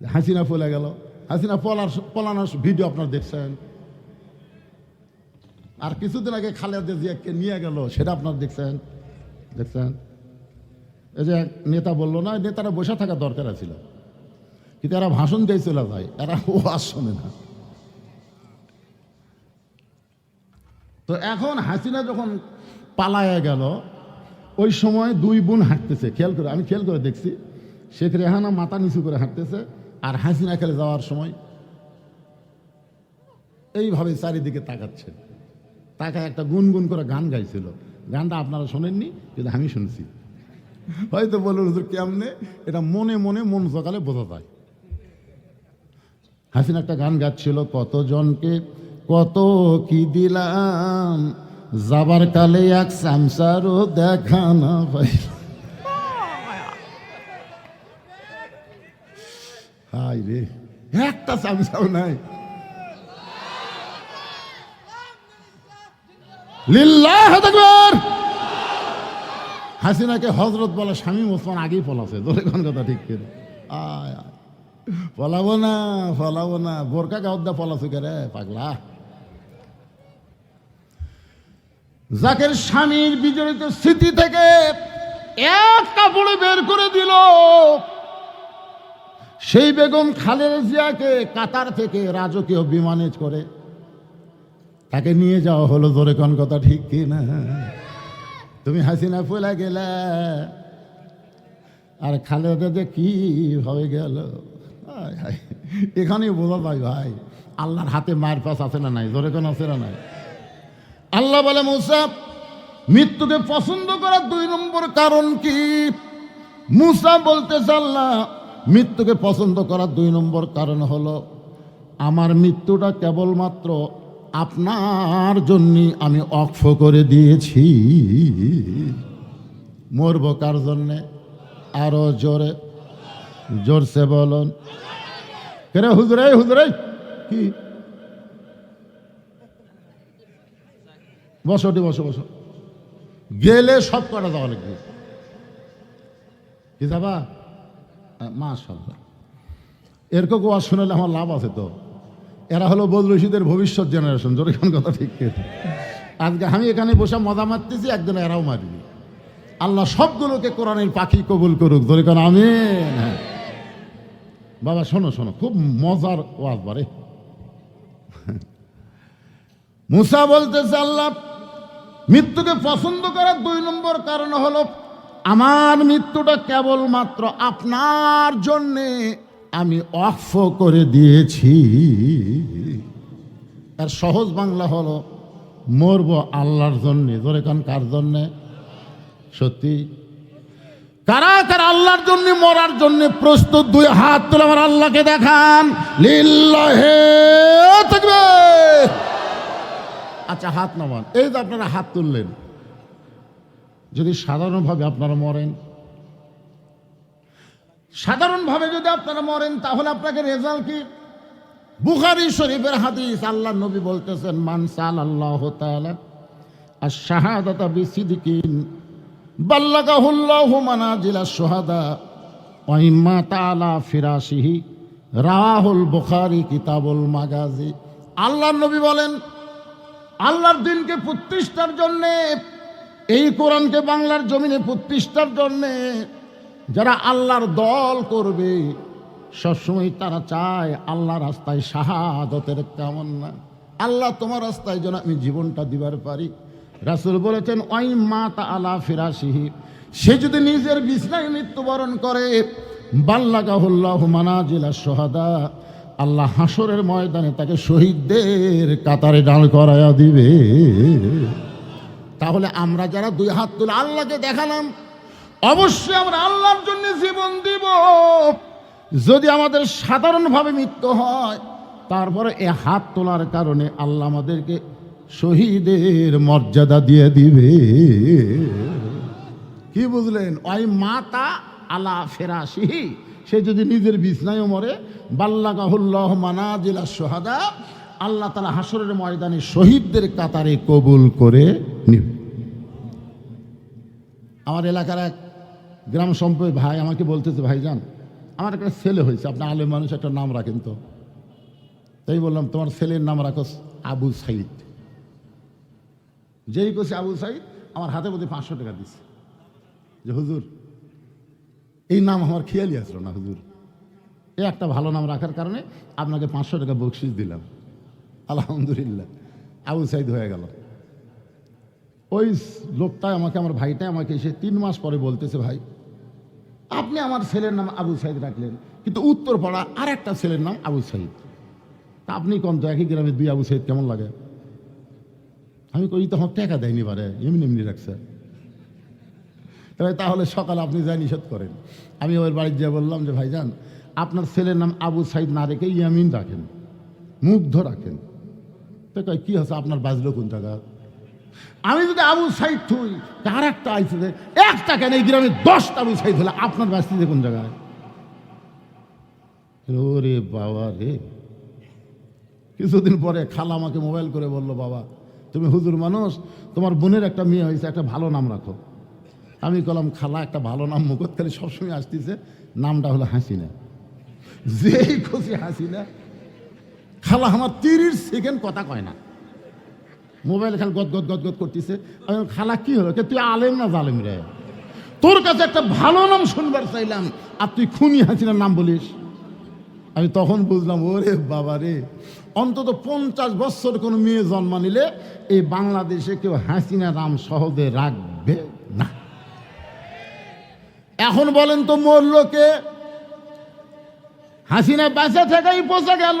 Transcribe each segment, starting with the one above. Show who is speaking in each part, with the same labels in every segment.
Speaker 1: হাসিনা পলে গেল। হাসিনা পলার পলানোর ভিডিও আপনার দেখছেন। আর কিছুদিন আগে খালেদা জিয়াকে নিয়ে গেল, সেটা আপনার দেখছেন। দেখছেন? এই যে নেতা বলল না, নেতারা বসে থাকা দরকার ছিল। কিন্তু এরা ভাষণ দিয়ে চলে যায় এরা ও শোনে না। তো এখন হাসিনা যখন পালায়া গেল, ওই সময় দুই বোন হাঁটতেছে, খেয়াল করে, আমি খেয়াল করে দেখছি, শেখ রেহানা মাথা নিচু করে হাঁটতেছে আর হাসিনা খেলে যাওয়ার সময় এইভাবে চারিদিকে তাকাচ্ছে তাকায় একটা গুনগুন করে গান গাইছিল। গানটা আপনারা শোনেননি? কিন্তু আমি শুনছি। হয়তো বলুন হুজুর, কেমনে? এটা মনে মনে মন সকালে বোঝা যায়। হাসিনা একটা গান গাচ্ছিল, কতজনকে কত কি দিলাম, যাবার কালে এক সামসারও দেখা না হাই রে একটা সামসাও নাই লিল্লাহ হাসিনাকে হজরত বলে স্বামী ওসমান আগেই পলাছে ধরে কোন কথা ঠিক করে? আয়। পলাবো না পলাবো না। বোরকা গাউদ্দা পলাছো কে রে, পাগলা? জাকের স্বামীর বিজড়িত স্মৃতি থেকে এক কাপড়ে বের করে দিল সেই বেগম খালেদা জিয়াকে কাতার থেকে রাজকীয় বিমানে করে তাকে নিয়ে যাওয়া হলো ধরে কোন কথা ঠিক কি না তুমি হাসিনা ফুলা গেলে। আর খালেদা যে কি হয়ে গেল। এখানেই বোঝা যায় ভাই, আল্লাহর হাতে মায়ের পাশ আছে না নাই? ধরে কোন আছে না নাই? আল্লাহ বলে মুসাফ মৃত্যুকে পছন্দ করার দুই নম্বর কারণ কি? মুসা বলতে আল্লাহ মৃত্যুকে পছন্দ করার দুই নম্বর কারণ হলো, আমার মৃত্যুটা কেবলমাত্র আপনার জন্যই আমি অক্ষ করে দিয়েছি। মরব কার জন্যে? আরও জোরে, জোরসে বলুন। কেরে হুজুরে হুজুরে কি? বসো ওটি বসো বসো। গেলে সব কটা যাওয়া লাগবে। কি যাবা? মা সব এরকম ওয়াজ শোনালে আমার লাভ আছে তো। এরা হলো বদল রশিদের ভবিষ্যৎ জেনারেশন জোরে কোন কথা ঠিক। আজকে আমি এখানে বসে মজা মারতেছি একদিন এরাও মারবি। আল্লাহ সবগুলোকে কোরআনের পাখি কবুল করুক ধরে কোন আমি বাবা, শোনো শোনো, খুব মজার ওয়াজ বারে। মুসা বলতেছে, আল্লাহ, মৃত্যুকে পছন্দ করার দুই নম্বর কারণ হলো আমার মৃত্যুটা কেবলমাত্র আপনার জন্যে আমি অফ করে দিয়েছি। আর সহজ বাংলা হলো, মরব আল্লাহর জন্যে। ধরে কান, কার জন্যে? সত্যি? কারা কারা আল্লাহর জন্য মরার জন্য প্রস্তুত? দুই হাত তুলে আমার আল্লাহকে দেখান। লিল্লাহে আচ্ছা হাত নামান। এই যে আপনারা হাত তুললেন যদি সাধারণভাবে আপনারা মরেন, সাধারণভাবে যদি আপনারা মরেন, তাহলে আপনাকে রেজাল্ট কি? বুখারি শরীফের হাদিস আল্লাহ নবী বলতেছেন মানসাল আল্লাহ আর শাহাদাতা বিসিদিকিন তাআলা ফিরাশিহি। রাহুল কিতাবুল মাগাজি। আল্লাহর নবী বলেন, আল্লাহর দিনকে প্রতিষ্ঠার জন্যে এই কোরআনকে বাংলার জমিনে প্রতিষ্ঠার জন্যে যারা আল্লাহর দল করবে, সবসময় তারা চায় আল্লাহ রাস্তায় শাহাদতের কেমন না। আল্লাহ তোমার রাস্তায় যেন আমি জীবনটা দিবার পারি। রাসুল বলেছেন ওই মা তা আলা ফিরাসিহি সে যদি নিজের বিছনায় মৃত্যুবরণ করে, বাল্লাগাহুল্লাহ মানাজিলা সোহাদা আল্লাহ হাসরের ময়দানে তাকে শহীদদের কাতারে দাঁড় করায়া দিবে। তাহলে আমরা যারা দুই হাত তুলে আল্লাহকে দেখালাম, অবশ্যই আমরা আল্লাহর জন্য জীবন দিব। যদি আমাদের সাধারণভাবে মৃত্যু হয়, তারপরে এ হাত তোলার কারণে আল্লাহ আমাদেরকে শহীদের মর্যাদা দিয়ে দিবে। কি বুঝলেন? ওই মাতা আলা ফেরাসিহি সে যদি নিজের বিছনায়ও মরে বাল্লাকাহুল্লাহ মানাজিলা সোহাদা আল্লাহ তালা হাসরের ময়দানে শহীদদের কাতারে কবুল করে আমার এলাকার এক গ্রাম সম্পর্কে ভাই আমাকে বলতেছে ভাইজান আমার একটা ছেলে হয়েছে, আপনি আলেম মানুষ, একটা নাম রাখেন তো। তাই বললাম, তোমার ছেলের নাম রাখো আবু সাইদ। যেই কছি আবু সাইদ, আমার হাতে মধ্যে পাঁচশো টাকা দিছে। যে, হুজুর, এই নাম আমার খেয়ালই আসলো না, হুজুর। এই একটা ভালো নাম রাখার কারণে আপনাকে পাঁচশো টাকা বকশিস দিলাম। আলহামদুলিল্লাহ, আবু সাইদ হয়ে গেল। ওই লোকটা আমাকে, আমার ভাইটাই আমাকে এসে তিন মাস পরে বলতেছে, ভাই, আপনি আমার ছেলের নাম আবু সাইদ রাখলেন, কিন্তু উত্তরপাড়া আর একটা ছেলের নাম আবু সাইদ। তা আপনি কোন তো একই গ্রামে দুই আবু সাইদ, কেমন লাগে? আমি কই তখন টাকা দেয়নি পারে এমনি এমনি রাখছে। তাহলে সকালে আপনি যা নিষেধ করেন। আমি ওর বাড়ির গিয়ে বললাম যে ভাইজান আপনার ছেলের নাম আবু সাইদ না রেখে ইয়ামিন রাখেন, মুগ্ধ রাখেন। তো কি হচ্ছে আপনার বাজলো কোন জায়গা আমি যদি আবু সাইদ থুই তার একটা আইসে একটা কেন এই গ্রামে দশটা আবু সাইদ হলে? আপনার বাঁচতে কোন জায়গায়? ওরে বাবা রে। কিছুদিন পরে খালা আমাকে মোবাইল করে বলল, বাবা, তুমি হুজুর মানুষ, তোমার বোনের একটা মেয়ে হয়েছে, একটা ভালো নাম রাখো। আমি কলাম, খালা, একটা ভালো নাম মুখত সবসময় আসতেছে, নামটা হলো হাসিনা। যেই খুশি হাসিনা, খালা আমার তিরিশ সেকেন্ড কথা কয় না। মোবাইল খালি গদ গদ গদ গদ করতেছে। খালা, কি হলো? তুই আলেম না জালেম রে? তোর কাছে একটা ভালো নাম শুনবার চাইলাম, আর তুই খুনি হাসিনার নাম বলিস? আমি তখন বুঝলাম, ওরে বাবা রে, অন্তত পঞ্চাশ বছর কোনো মেয়ে জন্ম নিলে এই বাংলাদেশে কেউ হাসিনা নাম সহজে রাখবে না। এখন বলেন তো মরলোকে হাসিনা বেঁচে থেকেই পচে গেল।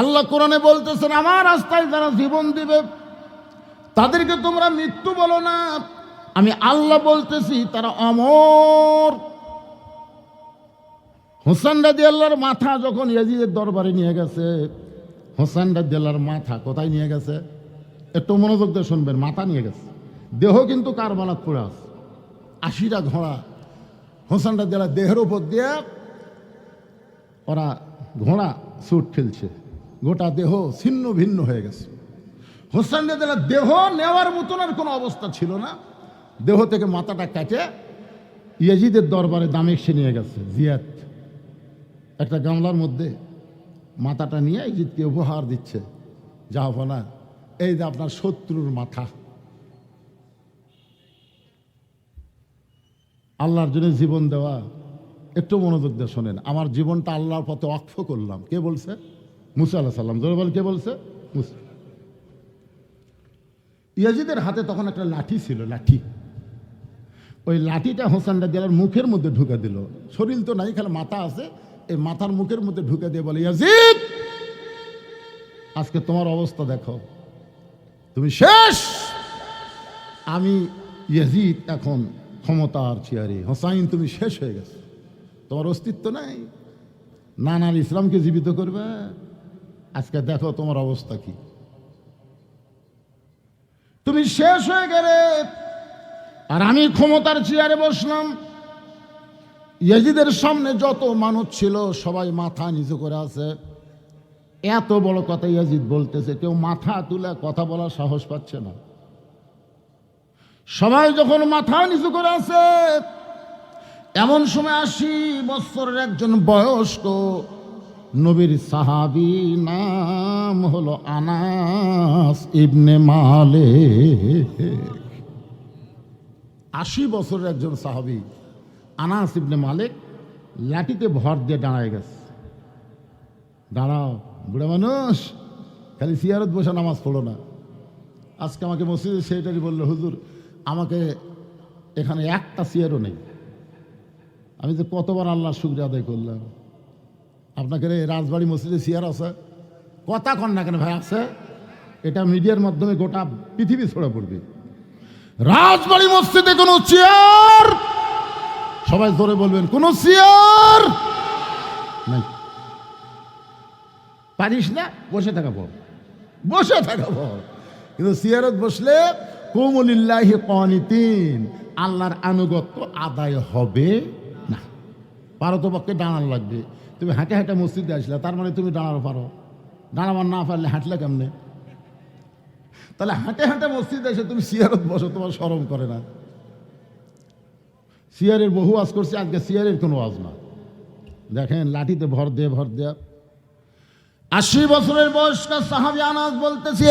Speaker 1: আল্লাহ কোরআনে বলতেছেন, আমার রাস্তায় যারা জীবন দিবে, তাদেরকে তোমরা মৃত্যু বলো না। আমি আল্লাহ বলতেছি, তারা অমর। হোসেন রাজি আল্লাহর মাথা যখন ইয়াজিদের দরবারে নিয়ে গেছে হোসেন রাজি আল্লাহর মাথা কোথায় নিয়ে গেছে? একটু মনোযোগ দিয়ে শুনবেন, মাথা নিয়ে গেছে। দেহ কিন্তু কার কারবালাত পড়ে আছে আশিটা ঘোড়া। হোসেন রাজি আল্লাহ দেহের উপর দিয়ে ওরা ঘোড়া সুট খেলছে গোটা দেহ ছিন্ন ভিন্ন হয়ে গেছে। হোসেন রাজিয়াল্লাহ দেহ নেওয়ার মতন আর কোনো অবস্থা ছিল না। দেহ থেকে মাথাটা কেটে ইয়াজিদের দরবারে দামেক সে নিয়ে গেছে জিয়াত একটা গামলার মধ্যে মাথাটা নিয়ে ইজিদকে উপহার দিচ্ছে যা না এই যে আপনার শত্রুর মাথা। আল্লাহর জন্য জীবন দেওয়া, একটু মনোযোগ দিয়ে শোনেন, আমার জীবনটা আল্লাহর পথে অক্ষ করলাম। কে বলছে? মুসা আল্লাহ সাল্লাম জোরে বল কে বলছে? ইয়াজিদের হাতে তখন একটা লাঠি ছিল, লাঠি। ওই লাঠিটা হোসেন রাজিয়ালের মুখের মধ্যে ঢুকে দিল। শরীর তো নাই, খালি মাথা আছে। এই মাথার মুখের মধ্যে ঢুকে দিয়ে বলে, ইয়াজিদ, আজকে তোমার অবস্থা দেখো। তুমি শেষ। আমি ইয়াজিদ এখন ক্ষমতা ক্ষমতার চেয়ারে। হোসাইন, তুমি শেষ হয়ে গেছে। তোমার অস্তিত্ব নাই। নানার ইসলামকে জীবিত করবে। আজকে দেখো তোমার অবস্থা কি। তুমি শেষ হয়ে গেলে, আর আমি ক্ষমতার চেয়ারে বসলাম। ইয়াজিদের সামনে যত মানুষ ছিল, সবাই মাথা নিচু করে আছে। এত বড় কথা ইয়াজিদ বলতেছে, কেউ মাথা তুলে কথা বলার সাহস পাচ্ছে না। সবাই যখন মাথা নিচু করে আছে, এমন সময় আশি বছরের একজন বয়স্ক নবীর সাহাবি নাম হলো আনাস ইবনে মালে আশি বছরের একজন সাহাবি, আনাস ইবনে মালিক, লাঠিতে ভর দিয়ে দাঁড়ায় গেছে। দাঁড়াও, বুড়া মানুষ, খালি সিয়ারত বসে নামাজ পড়ো না। আজকে আমাকে মসজিদে সেইটারই বলল, হুজুর, আমাকে এখানে একটা সিয়ারও নেই। আমি যে কতবার আল্লাহর শুক্রিয়া আদায় করলাম। আপনাকে রাজবাড়ি মসজিদে সিয়ার আছে। কথা কন না কেন ভাই, আছে? এটা মিডিয়ার মাধ্যমে গোটা পৃথিবী ছড়া পড়বে। রাজবাড়ি মসজিদে কোনো চেয়ার সবাই ধরে বলবেন, কোনো চেয়ার পারিস না? বসে থাকা পড় বসে থাকা পড় কিন্তু সিয়ারত বসলে, কোমলিল্লাহি কনিতিন, আল্লাহর আনুগত্য আদায় হবে না। পারো তো পক্ষে দাঁড়ানো লাগবে। তুমি হাঁটে হাঁটে মসজিদে আসলে, তার মানে তুমি দাঁড়ানো পারো। দাঁড়াবার না পারলে হাঁটলে কেমনে? তাহলে হাঁটে হাঁটে মসজিদে এসে তুমি সিয়ারত বসো, তোমার সরম করে না। সিয়ারের বহু আজ করছে, আজকে সিয়ারের কোনো আজ না। দেখেন, লাঠিতে ভর দে ভর দেয়া। আশি বছরের বয়স্ক সাহাবি আনাজ বলতেছি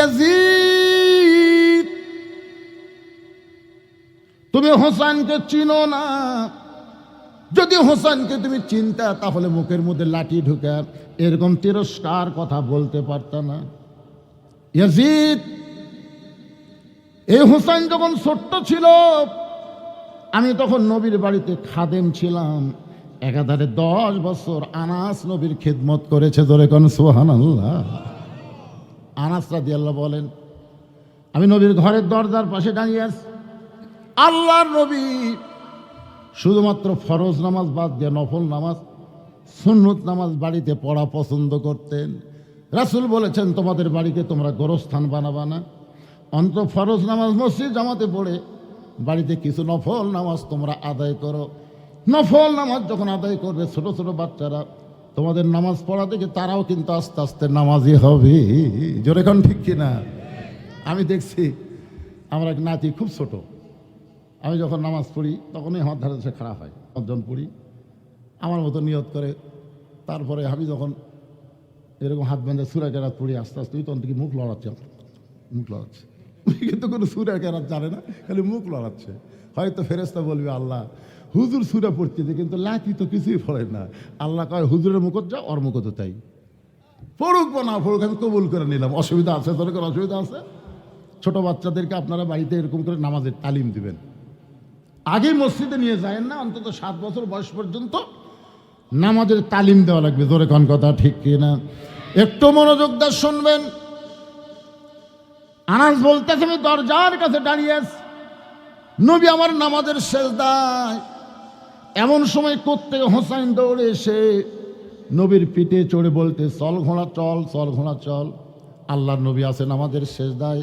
Speaker 1: তুমি হোসানকে চিনো না। যদি হোসানকে তুমি চিন্তা, তাহলে মুখের মধ্যে লাঠি ঢুকে এরকম তিরস্কার কথা বলতে পারত না। ইয়াজিদ, এই হোসেন যখন ছোট্ট ছিল, আমি তখন নবীর বাড়িতে খাদেম ছিলাম। একাধারে দশ বছর আনাস নবীর খেদমত করেছে, ধরে কোন সোহান আল্লাহ আনাস রাদি আল্লাহ বলেন, আমি নবীর ঘরের দরজার পাশে দাঁড়িয়ে আছি। আল্লাহর নবী শুধুমাত্র ফরজ নামাজ বাদ দিয়ে নফল নামাজ, সুন্নত নামাজ বাড়িতে পড়া পছন্দ করতেন। রাসূল বলেছেন, তোমাদের বাড়িতে তোমরা গোরস্থান বানাবা না। অন্ত ফরজ নামাজ মসজিদ জামাতে পড়ে, বাড়িতে কিছু নফল নামাজ তোমরা আদায় করো। নফল নামাজ যখন আদায় করবে ছোট ছোট বাচ্চারা, তোমাদের নামাজ পড়া দেখে তারাও কিন্তু আস্তে আস্তে নামাজি হবে। জোরে কোন ঠিক কিনা? আমি দেখছি, আমার এক নাতি খুব ছোট। আমি যখন নামাজ পড়ি, তখনই আমার ধারে সে খারাপ হয়। পাঁচজন পড়ি, আমার মতো নিয়ত করে। তারপরে আমি যখন এরকম হাত বেঁধে সুরা কেরাত পড়ি, আস্তে আস্তে তখন থেকে মুখ লড়াচ্ছে মুখ লড়াচ্ছে। কিন্তু কোনো সুরা কেরাত জানে না, খালি মুখ লড়াচ্ছে। হয়তো ফেরেস্তা বলবে, আল্লাহ, হুজুর সুরা পড়তেছে কিন্তু লাঠি তো কিছুই পড়ে না। আল্লাহ কয়, হুজুরের মুখত যা ওর মুখত তাই। পড়ুক বা না পড়ুক, আমি কবুল করে নিলাম। অসুবিধা আছে, তোর অসুবিধা আছে? ছোট বাচ্চাদেরকে আপনারা বাড়িতে এরকম করে নামাজের তালিম দিবেন। আগে মসজিদে নিয়ে যায় না, অন্তত সাত বছর বয়স পর্যন্ত নামাজের তালিম দেওয়া লাগবে। ধরে কোন কথা ঠিক কিনা? একটু মনোযোগ দিয়ে শুনবেন। আনাস বলতেছে, আমি দরজার কাছে দাঁড়িয়ে আছি। নবী আমার নামাজের শেষ দায় এমন সময় করতে হোসাইন দৌড়ে এসে নবীর পিঠে চড়ে বলতে, চল ঘোড়া, চল চল ঘোড়া, চল। আল্লাহর নবী আছেন আমাদের শেষ দায়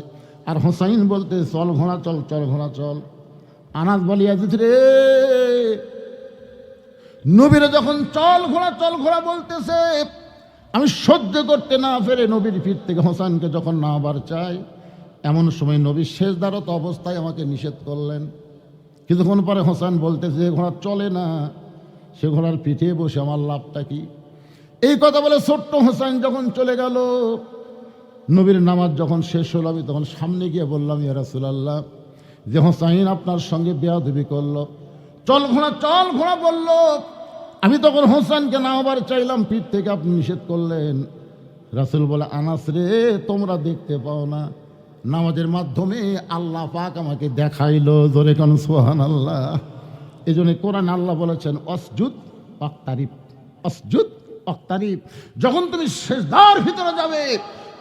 Speaker 1: আর হোসাইন বলতে, চল ঘোড়া, চল চল ঘোড়া, চল। আনাজ বলিয়া দিচ্ছে রে। নবীরা যখন চল ঘোড়া চল ঘোড়া বলতেছে, আমি সহ্য করতে না ফেরে নবীর পিঠ থেকে হোসাইনকে যখন না আবার চাই, এমন সময় নবীর শেষদারত অবস্থায় আমাকে নিষেধ করলেন। কিছুক্ষণ পরে হোসেন বলতেছে যে ঘোড়া চলে না, সে ঘোড়ার পিঠে বসে আমার লাভটা কি? এই কথা বলে ছোট্ট হোসেন যখন চলে গেল, নবীর নামাজ যখন শেষ হলো, আমি তখন সামনে গিয়ে বললাম, ইয়া রাসূলুল্লাহ যে হোসাইন আপনার সঙ্গে বেয়াদবি করল। চল ঘোড়া চল ঘোড়া বলল। আমি তখন হোসেনকে না আবার চাইলাম, পিঠ থেকে আপনি নিষেধ করলেন। রাসূল বলে, আনাস রে, তোমরা দেখতে পাও না। নামাজের মাধ্যমে আল্লাহ পাক আমাকে দেখাইলো জোরে কোন সোহান আল্লাহ এই জন্য কোরআন আল্লাহ বলেছেন, অসজুদ অক্তারিফ অসজুদ অক্তারিফ যখন তুমি শেষদার ভিতরে যাবে,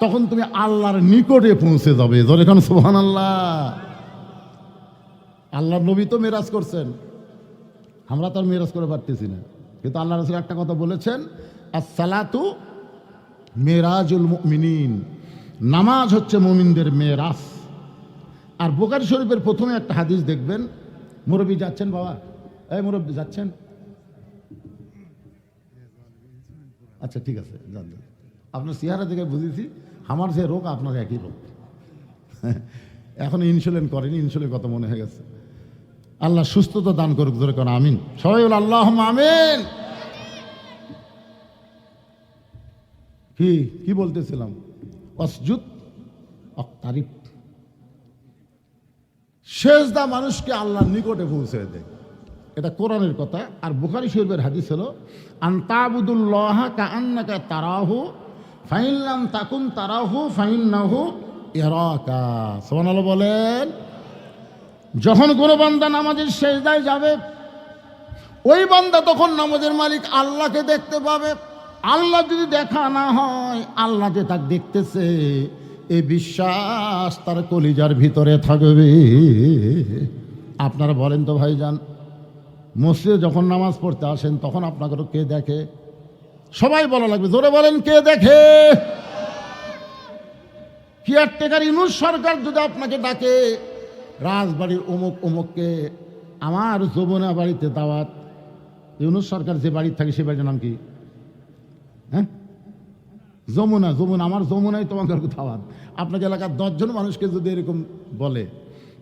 Speaker 1: তখন তুমি আল্লাহর নিকটে পৌঁছে যাবে। জোরে কোন সোহান আল্লাহ আল্লাহর নবী তো মেরাজ করছেন। আমরা তো আর মেরাজ করে পারতেছি না। কিন্তু আল্লাহ রসুল একটা কথা বলেছেন, আসসালাতু মেরাজুল মুমিনিন। নামাজ হচ্ছে মুমিনদের মেরাজ। আর বোকারি শরীফের প্রথমে একটা হাদিস দেখবেন, মুরব্বী যাচ্ছেন বাবা। এই মুরব্বী, যাচ্ছেন? আচ্ছা ঠিক আছে। আপনার চেহারা দেখে বুঝেছি, আমার যে রোগ আপনার একই রোগ। এখন ইনসুলিন করেনি, ইনসুলিন কথা মনে হয়ে গেছে? আল্লাহ সুস্থতা দান করুক ধরে কোন, আমিন। সবাই বলে আল্লাহ আমিন। কি কি বলতেছিলাম? অসজুদ অক্তারিফ শেষদা মানুষকে আল্লাহর নিকটে পৌঁছে দেয়। এটা কোরআনের কথা। আর বুখারি শরীফের হাদিস হলো আন্তাবুদুল্লাহ কান্নাকা তারাহু ফাইনলাম তাকুন তারাহু, ফাইন্নাহু এরাকা সোমানালো বলেন যখন কোনো বান্দা নামাজের শেষদায় যাবে ওই বান্দা তখন নামাজের মালিক আল্লাহকে দেখতে পাবে। আল্লাহ যদি দেখা না হয় আল্লাহ যে তাকে দেখতেছে। এই বিশ্বাস তার কলিজার ভিতরে থাকবে। আপনারা বলেন তো ভাইজান মসজিদে যখন নামাজ পড়তে আসেন তখন আপনাকে কে দেখে? সবাই বলা লাগবে জোরে বলেন কে দেখে? কেয়ারটেকার ইনুস সরকার যদি আপনাকে ডাকে রাজবাড়ির অমুক অমুককে আমার যমুনা বাড়িতে দাওয়াত। ইউনুস সরকার যে বাড়ির থাকে সে বাড়ির নাম কি? হ্যাঁ? যমুনা যমুনা, আমার যমুনাই তোমাকে দাওয়াত। আপনাকে এলাকার দশজন মানুষকে যদি এরকম বলে,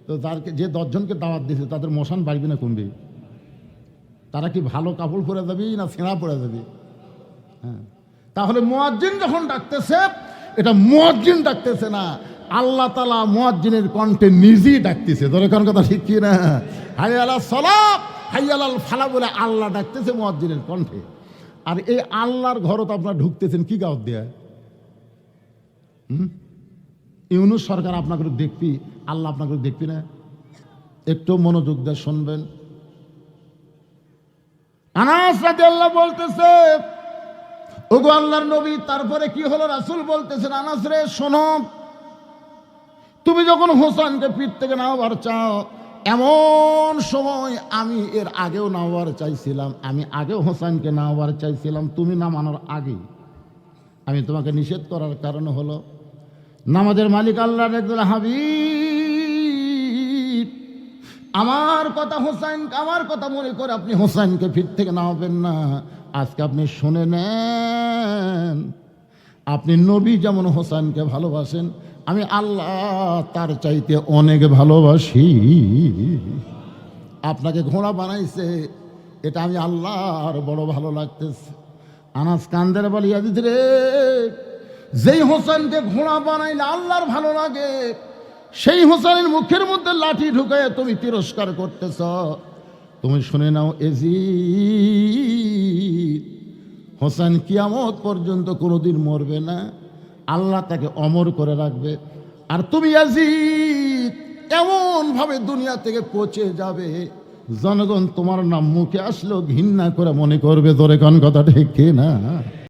Speaker 1: তো তারকে যে দশজনকে দাওয়াত দিয়েছে, তাদের মশান বাড়বে না কমবে? তারা কি ভালো কাপড় পরে যাবে না ছেঁড়া পরে যাবে? হ্যাঁ। তাহলে মুয়াজ্জিন যখন ডাকতেছে, এটা মুয়াজ্জিন ডাকতেছে না আল্লাহ তালা মুয়াজ্জিনের কণ্ঠে নিজেই ডাকতেছে। ধরে কোন কথা ঠিক কি না হাই আল্লাহ সলাপ আল্লাহ ফালা বলে আল্লাহ ডাকতেছে মুয়াজ্জিনের কণ্ঠে। আর এই আল্লাহর ঘরও তো আপনার ঢুকতেছেন কি গাও দেয়? হুম? ইউনুস সরকার আপনাকে দেখবি, আল্লাহ আপনাকে দেখবি না? একটু মনোযোগ দিয়ে শুনবেন। আনাস রাদিয়াল্লাহু বলতেছে, ওগো আল্লাহর নবী, তারপরে কি হলো রাসূল বলতেছেন? আনাস রে, শোনো তুমি যখন হোসেনকে পিঠ থেকে নাওয়ার চাও, এমন সময় আমি এর আগেও নাওয়ার চাইছিলাম, আমি আগেও হোসেনকে নাওয়ার চাইছিলাম, তুমি নামানোর আগে আমি তোমাকে নিষেধ করার কারণ হলো, নামাজের মালিক আল্লাহর একজন হাবিব। আমার কথা হোসাইন আমার কথা মনে করে আপনি হোসাইনকে ফির থেকে নামাবেন না। আজকে আপনি শুনে নেন, আপনি নবী যেমন হোসাইনকে ভালোবাসেন আমি আল্লাহ তার চাইতে অনেক ভালোবাসি। আপনাকে ঘোড়া বানাইছে, এটা আমি আল্লাহর বড় ভালো লাগতেছে। আনাস কান্দের বলি ইয়াদিদ রে, যেই হোসেনকে ঘোড়া বানাইলে আল্লাহর ভালো লাগে, সেই হোসেনের মুখের মধ্যে লাঠি ঢুকায় তুমি তিরস্কার করতেছ। তুমি শুনে নাও এজি হোসেন কিয়ামত পর্যন্ত কোনোদিন মরবে না। আল্লাহ তাকে অমর করে রাখবে। আর তুমি এমন ভাবে দুনিয়া থেকে পচে যাবে। জনগণ তোমার নাম মুখে আসলেও ঘৃণা করে মনে করবে। দরে কান কথা ঠিক না